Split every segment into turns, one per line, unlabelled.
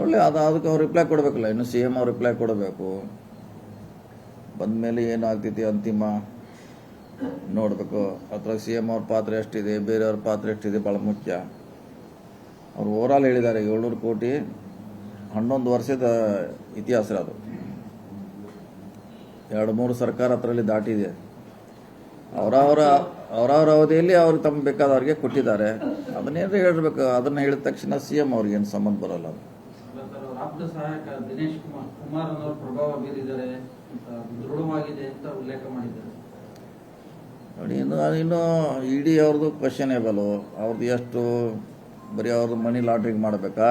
ಒಳ್ಳೆ ಅದು ಅದಕ್ಕೆ ಅವ್ರು ರಿಪ್ಲೈ ಕೊಡಬೇಕಲ್ಲ. ಇನ್ನು ಸಿ ಎಂ ಅವ್ರು ರಿಪ್ಲೈ ಕೊಡಬೇಕು. ಬಂದ ಮೇಲೆ ಏನಾಗ್ತೈತಿ ಅಂತಿಮ? ನೋಡಬೇಕು. ಅದ್ರಾಗ ಸಿ ಎಂ ಅವ್ರ ಪಾತ್ರ ಎಷ್ಟಿದೆ? ಬೇರೆಯವ್ರ ಪಾತ್ರ ಎಷ್ಟಿದೆ? ಭಾಳ ಮುಖ್ಯ. ಅವ್ರು ಓವರಾಲ್ ಹೇಳಿದ್ದಾರೆ, ಏಳ್ನೂರು ಕೋಟಿ. ಹನ್ನೊಂದು ವರ್ಷದ ಇತಿಹಾಸ ಅದು. ಎರಡು, ಮೂರು ಸರ್ಕಾರ ಅದರಲ್ಲಿ ದಾಟಿದೆ. ಅವರವರ ಅವರವರ ಅವಧಿಯಲ್ಲಿ ಅವ್ರಿಗೆ ತಮ್ಮ ಬೇಕಾದವ್ರಿಗೆ ಕೊಟ್ಟಿದ್ದಾರೆ. ಅದನ್ನೇನು ಹೇಳಬೇಕು? ಅದನ್ನು ಹೇಳಿದ ತಕ್ಷಣ ಸಿ ಎಂ ಅವ್ರಿಗೆ ಏನು ಸಂಬಂಧ ಬರೋಲ್ಲ ಅದು.
ಸರ್ ಆಪ್ತ ಸಹಾಯಕ ದಿನೇಶ್ ಕುಮಾರ್ ಕುಮಾರ್ ಅನ್ನೋರು ಪ್ರಭಾವ ಬೀರಿದ್ದಾರೆ ದೃಢವಾಗಿದೆ ಅಂತ ಉಲ್ಲೇಖ ಮಾಡಿದ್ದಾರೆ.
ನೋಡಿ, ಇನ್ನು ಇಡಿ ಅವ್ರದ್ದು ಕ್ವಶನೇಬಲು ಅವ್ರದ್ದು ಎಷ್ಟು ಬರೀ ಅವ್ರದ್ದು ಮನಿ ಲಾಟ್ರಿಗೆ ಮಾಡಬೇಕಾ?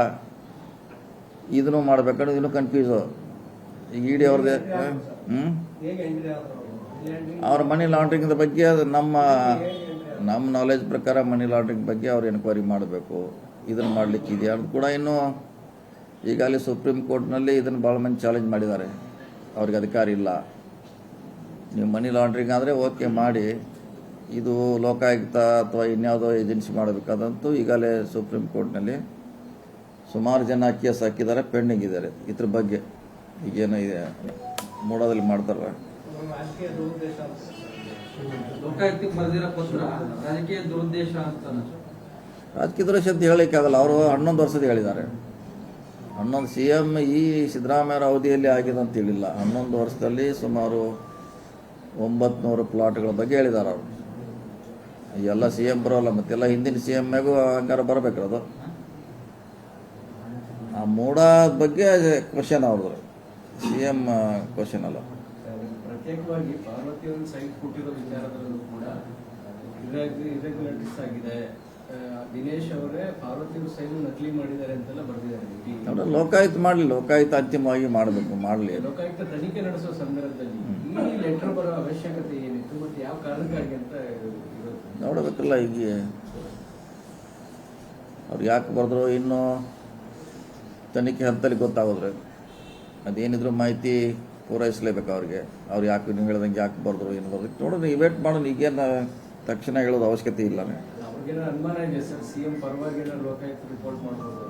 ಇದನ್ನು ಮಾಡ್ಬೇಕಂದ್ರೆ ಇನ್ನೂ ಕನ್ಫ್ಯೂಸು ಈಗ ಇಡೀ ಅವ್ರದ್ದು ಹ್ಞೂ ಅವ್ರ ಮನಿ ಲಾಂಡ್ರಿಂಗ್ ಬಗ್ಗೆ ಅದು ನಮ್ಮ ನಮ್ಮ ನಾಲೆಜ್ ಪ್ರಕಾರ ಮನಿ ಲಾಂಡ್ರಿಂಗ್ ಬಗ್ಗೆ ಅವ್ರು ಎನ್ಕ್ವೈರಿ ಮಾಡಬೇಕು. ಇದನ್ನು ಮಾಡಲಿಕ್ಕಿದೆಯಾ ಅದು ಕೂಡ ಇನ್ನೂ ಈಗಾಗಲೇ ಸುಪ್ರೀಂ ಕೋರ್ಟ್ನಲ್ಲಿ ಇದನ್ನು ಭಾಳ ಮಂದಿ ಚಾಲೆಂಜ್ ಮಾಡಿದ್ದಾರೆ. ಅವ್ರಿಗೆ ಅಧಿಕಾರ ಇಲ್ಲ. ನೀವು ಮನಿ ಲಾಂಡ್ರಿಂಗ್ ಆದರೆ ಓಕೆ ಮಾಡಿ. ಇದು ಲೋಕಾಯುಕ್ತ ಅಥವಾ ಇನ್ಯಾವುದೋ ಏಜೆನ್ಸಿ ಮಾಡಬೇಕಾದಂತೂ ಈಗಾಗಲೇ ಸುಪ್ರೀಂ ಕೋರ್ಟ್ನಲ್ಲಿ ಸುಮಾರು ಜನ ಕೇಸ್ ಹಾಕಿದ್ದಾರೆ ಪೆಂಡಿಂಗ್ ಇದ್ದಾರೆ. ಇದ್ರ ಬಗ್ಗೆ ಈಗೇನು ಇದೆ. ಮೂಡೋದಲ್ಲಿ ಮಾಡ್ತಾರೆ
ರಾಜಕೀಯ ದುರುದ್ದೇಶ ಅಂತ
ಹೇಳಲಿಕ್ಕಾಗಲ್ಲ. ಅವರು ಹನ್ನೊಂದು ವರ್ಷದ ಹೇಳಿದ್ದಾರೆ. ಹನ್ನೊಂದು ಸಿ ಎಂ ಈ ಸಿದ್ದರಾಮಯ್ಯರ ಅವಧಿಯಲ್ಲಿ ಆಗಿದೆ ಅಂತ ಹೇಳಿಲ್ಲ. ಹನ್ನೊಂದು ವರ್ಷದಲ್ಲಿ ಸುಮಾರು ಒಂಬತ್ತು ಪ್ಲಾಟ್ಗಳ ಬಗ್ಗೆ ಹೇಳಿದ್ದಾರೆ ಅವರು. ಎಲ್ಲ ಸಿ ಎಂ ಬರೋಲ್ಲ ಮತ್ತೆಲ್ಲ ಹಿಂದಿನ ಸಿ ಎಮ್ಗೂ ಹಂಗಾರ ಅದು. ಆ ಮೂಡ ಬಗ್ಗೆ ಕ್ವಶನ್ ಅವ್ರದ್ದು. ಸಿ ಎಂ ಕ್ವಶನ್ ಅಲ್ಲ.
ಪ್ರತ್ಯೇಕವಾಗಿ ಪಾರ್ವತಿಯವರು ಸೈಟ್ ಕೊಟ್ಟಿರೋ ವಿಚಾರದಲ್ಲೂ ಕೂಡ ಇರೆಗ್ಯುಲರಿಟೀಸ್ ಆಗಿದೆ. ದಿನೇಶ್ ಅವರೇ ಪಾರ್ವತಿ ಸೈನ್ ನಕಲಿ ಮಾಡಿದ್ದಾರೆ ಅಂತೆಲ್ಲ ಬರೆದಿದ್ದಾರೆ
ಲೋಕಾಯುಕ್ತ ಮಾಡಲಿ ಲೋಕಾಯುಕ್ತ ಅಂತಿಮವಾಗಿ ಮಾಡಬೇಕು ಮಾಡಲಿ
ಲೋಕಾಯುಕ್ತ ತನಿಖೆ ನಡೆಸುವ ಸಂದರ್ಭದಲ್ಲಿ ಈ ಲೆಟರ್ ಬರೋ ಅವಶ್ಯಕತೆ ಏನಿತ್ತು ಮತ್ತೆ ಯಾವ ಕಾರಣಕ್ಕಾಗಿ ಅಂತ
ನೋಡಬೇಕಲ್ಲ ಈಗ ಅವ್ರು ಯಾಕೆ ಬರೆದ್ರು ಇನ್ನೂ ತನಿಖೆ ಹಂತಲ್ಲಿ ಗೊತ್ತಾಗೋದ್ರೆ ಅದೇನಿದ್ರು ಮಾಹಿತಿ ಪೂರೈಸಲೇಬೇಕು ಅವ್ರಿಗೆ. ಅವ್ರು ಯಾಕೆ ನೀವು ಹೇಳ್ದಂಗೆ ಯಾಕೆ ಬರೆದ್ರು ಏನು ಬರೆದ್ರು. ನೋಡೋಣ ಇವೇಟ್ ಮಾಡೋಣ ಈಗೇನು ತಕ್ಷಣ ಹೇಳೋದು ಅವಶ್ಯಕತೆ ಇಲ್ಲ.
ಅವ್ರಿಗೇನೋ ಅನುಮಾನ ಇದೆ ಸರ್ ಸಿಎಂ ಪರವಾಗಿ ಏನೋ ಲೋಕಾಯುಕ್ತ ರಿಪೋರ್ಟ್ ಮಾಡ್ಬೋದು.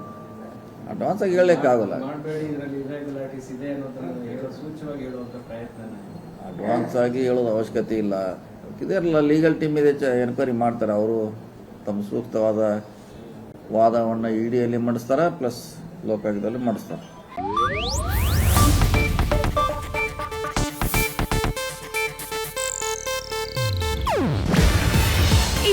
ಅಡ್ವಾನ್ಸ್ ಆಗಿ ಹೇಳಲಿಕ್ಕಾಗಲ್ಲ
ಮಾಡಬೇಡಿ ಇದರಲ್ಲಿ ಇರೆಗ್ಯುಲಾರಿಟೀಸ್ ಇದೆ ಅನ್ನೋದನ್ನ ಹೇಳೋ ಸೂಚ್ಯವಾಗಿ ಹೇಳುವಂತ ಪ್ರಯತ್ನ
ಅಡ್ವಾನ್ಸ್ ಆಗಿ ಹೇಳೋದು ಅವಶ್ಯಕತೆ ಇಲ್ಲ. ಇದೆಲ್ಲ ಲೀಗಲ್ ಟೀಮ್ ಇದೆ ಎನ್ಕ್ವೈರಿ ಮಾಡ್ತಾರೆ. ಅವರು ತಮ್ಮ ಸೂಕ್ತವಾದ ವಾದವನ್ನು ಇಡಿಯಲ್ಲಿ ಡಿಯಲ್ಲಿ ಮಂಡಿಸ್ತಾರೆ ಪ್ಲಸ್ ಲೋಕಾಯುಕ್ತದಲ್ಲಿ ಮಾಡಿಸ್ತಾರೆ?